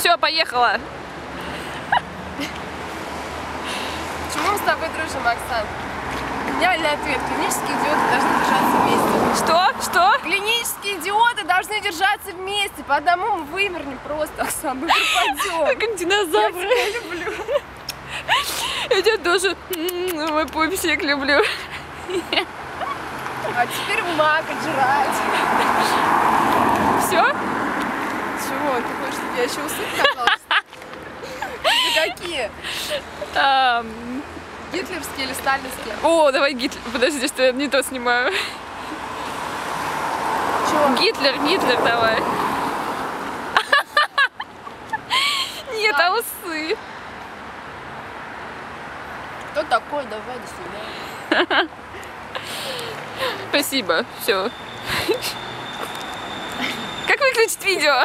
Все, поехала. Почему мы с тобой дружим, Оксан? Гениальный ответ. Клинические идиоты должны держаться вместе. Что? Что? Клинические идиоты должны держаться вместе. По одному мы вымернем просто, Оксан. Мы пропадем. Как динозавры. Я тебя люблю. Я тебя тоже, мой пупсик, люблю. А теперь мака жрать. Все? Чего? Ты хочешь, чтобы я еще усы казалась? Это какие? Гитлерские или сталинские? О, давай Гитлер. Подожди, что я не то снимаю. Чего? Гитлер, Гитлер, давай. Нет, а усы. Кто такой? Давай, до свидания. Спасибо, все. Как выключить видео?